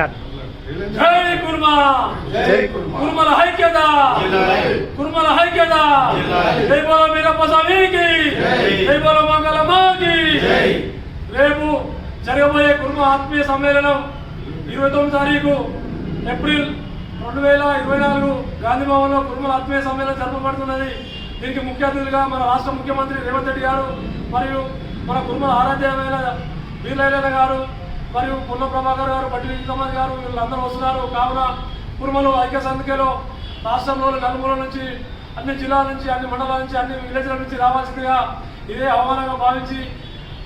Start జై కుర్మా జై కుర్మా. కుర్మల ఐక్యత జిల్లాలే. కుర్మల ఐక్యత జిల్లాలే. జై బోలో వీరప్ప స్వామికి జై. జై బోలో మంగళమాకి జై. రేపు జరగబోయే కుర్మ ఆత్మీయ సమ్మేళనం ఇరవై తొమ్మిది తారీఖు ఏప్రిల్ రెండు వేల ఇరవై నాలుగు గాంధీ భవన్లో కుర్మల ఆత్మీయ సమ్మేళనం జరపబడుతున్నది దీనికి ముఖ్య అతిథులుగా మన రాష్ట్ర ముఖ్యమంత్రి రేవంత్ రెడ్డి గారు మరియు మన కుర్మల ఆరాధ్యమైన వీర్లైన గారు మరియు పుల్ల ప్రభాకర్ గారు బట్టి విజయకుమార్ గారు వీళ్ళందరూ వస్తున్నారు. కావున కుర్మలు ఐక్య సంఖ్యలో రాష్ట్రంలోని నలుమూల నుంచి అన్ని జిల్లాల నుంచి అన్ని మండలాల నుంచి అన్ని విలేజ్ల నుంచి రావాల్సిందిగా ఇదే ఆహ్వానంగా భావించి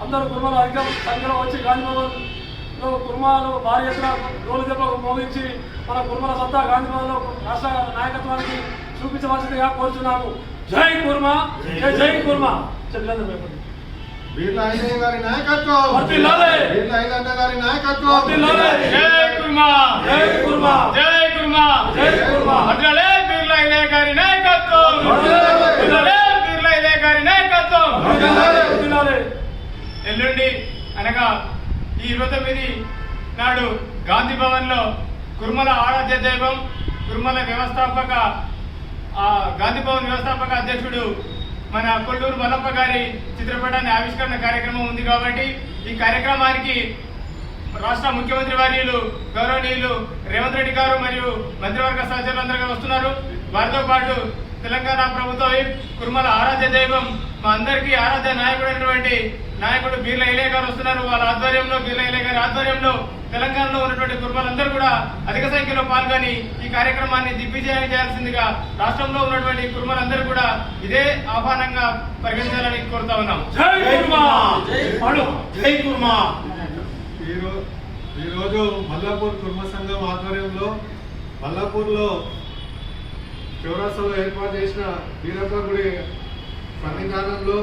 అందరూ కుర్మలు అధిక సంఖ్యలో వచ్చి గాంధీ భవన్లో కుర్మాలు భారీ ఎత్తున రోలు దెబ్బ మోగించి మన కుర్మల సత్తా గాంధీ భవన్లో రాష్ట్ర నాయకత్వానికి చూపించవలసిందిగా కోరుచున్నాము. జై కుర్మా! జై జై కుర్మా! చెప్పలేదు గారి నాయకత్వం. గారి నాయకత్వం. జై కుర్మా. జై కుర్మా. జై కుర్మా. జై కుర్మా. భద్రలే బిర్లా ఇదే గారి నాయకత్వం. గారి నాయకత్వం. ఎల్లుండి అనగా ఈ ఇరవై తొమ్మిది నాడు గాంధీ భవన్లో కుర్మల ఆరాధ్య దైవం కుర్మల వ్యవస్థాపక గాంధీ భవన్ వ్యవస్థాపక అధ్యక్షుడు మన కొల్లూరు మల్లప్ప గారి చిత్రపటాన్ని ఆవిష్కరణ కార్యక్రమం ఉంది కాబట్టి ఈ కార్యక్రమానికి రాష్ట్ర ముఖ్యమంత్రి వర్యులు గౌరవనీయులు రేవంత్ రెడ్డి గారు మరియు మంత్రివర్గ సహచరులందరూ వస్తున్నారు. వారితో పాటు తెలంగాణ ప్రభుత్వం కురుమల కుర్మల ఆరాధ్య దైవం మా అందరికీ ఆరాధ్య నాయకుడు అయినటువంటి నాయకుడు బీర్ల ఇలే గారు వస్తున్నారు. వాళ్ళ ఆధ్వర్యంలో బీర్ల ఇలే గారి ఆధ్వర్యంలో తెలంగాణలో ఉన్నటువంటి కుర్మలందరూ కూడా అధిక సంఖ్యలో పాల్గొని ఈ కార్యక్రమాన్ని దిగ్విజయం చేయాల్సిందిగా రాష్ట్రంలో ఉన్నటువంటి కుర్మలందరూ కూడా ఇదే ఆహ్వానంగా పరిగణించాలని కోరుతా ఉన్నాం. జై కుర్మా! పాడు. జై కుర్మా! ఈరో- ఈరోజు మల్లాపూర్ కుర్మ సంఘం ఆధ్వర్యంలో మల్లాపూర్లో చౌరస్తాలో ఏర్పాటు చేసిన వీరప్ప గుడి సన్నిధానంలో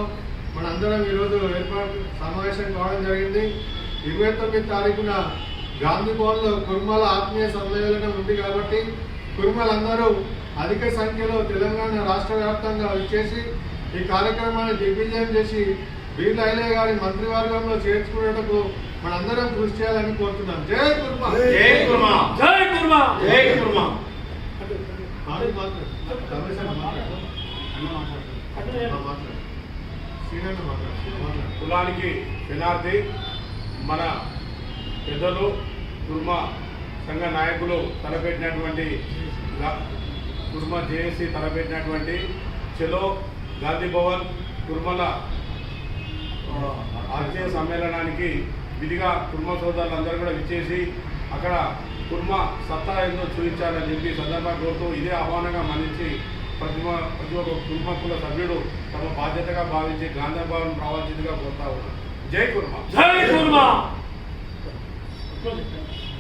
మనందరం ఈరోజు ఏర్పాటు సమావేశం కావడం జరిగింది. ఇరవై తొమ్మిది తారీఖున గాంధీ భవన్లో కుర్మల ఆత్మీయ సమ్మేళనం ఉంది కాబట్టి కుర్మలందరూ అధిక సంఖ్యలో తెలంగాణ రాష్ట్ర వ్యాప్తంగా వచ్చేసి ఈ కార్యక్రమాన్ని దిగ్విజయం చేసి వీళ్ళ ఐలయ్య గారి మంత్రివర్గంలో చేర్చుకునేటకు మనందరం కృషి చేయాలని కోరుతున్నాం. జై కుర్మ! జై కుర్మా! జై జై. కులానికి మన పెద్దలు కుర్మా సంఘ నాయకులు తలపెట్టినటువంటి కుర్మా జేఏసీ తలపెట్టినటువంటి చెలో గాంధీ భవన్ కుర్మల ఆ, సమ్మేళనానికి విధిగా కుర్మ సోదరులందరూ కూడా విచ్చేసి అక్కడ కుర్మ సత్తా ఏందో చూపించాలని చెప్పి సందర్భంగా కోరుతూ ఇదే ఆహ్వానంగా మన్నించి ప్రతి ప్రతి ఒక్క కుర్మ కుల సభ్యుడు తమ బాధ్యతగా భావించి గాంధీ భవన్ రావాల్సిందిగా కోరుతా ఉన్నారు జై కుర్మ. జై కుర్మా. Quando?